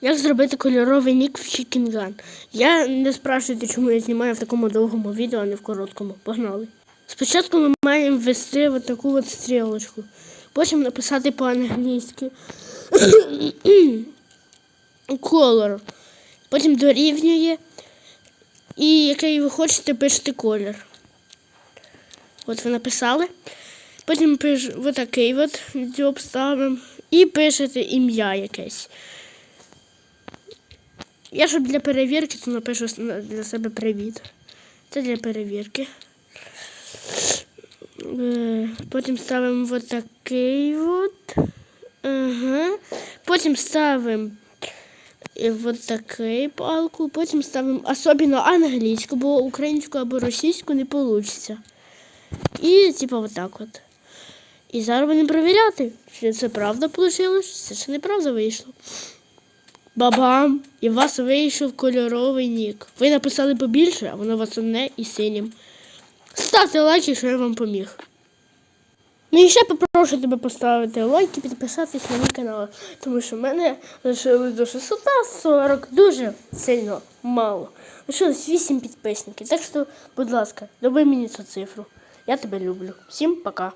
Як зробити кольоровий нік в Chicken Gun? Я не спрашуйте, чому я знімаю в такому довгому відео, а не в короткому. Погнали. Спочатку ми маємо ввести от таку от стрілочку, потім написати по-англійськи колор. Потім дорівнює. І який ви хочете, пишете колір. От ви написали. Потім пиш от такий от дзьоб ставимо. І пишете ім'я якесь. Я щоб для перевірки, то напишу для себе привіт. Це для перевірки. Е, Потім ставимо от такий от. Ага. Потім ставимо от такий палку, потім ставимо особливо англійську, бо українську або російську не вийде. І типу отак от. І зараз будемо перевіряти, чи це правда вийшло, чи це неправда вийшло. Бабам! І у вас вийшов кольоровий нік. Ви написали побільше, а воно вас одне і синім. Ставте лайк, якщо я вам поміг. Ну і ще попрошу тебе поставити лайк і підписатись на мій канал, тому що в мене лишилось до 640 дуже сильно мало. Лишилось 8 підписників. Так що, будь ласка, доби мені цю цифру. Я тебе люблю. Всім пока.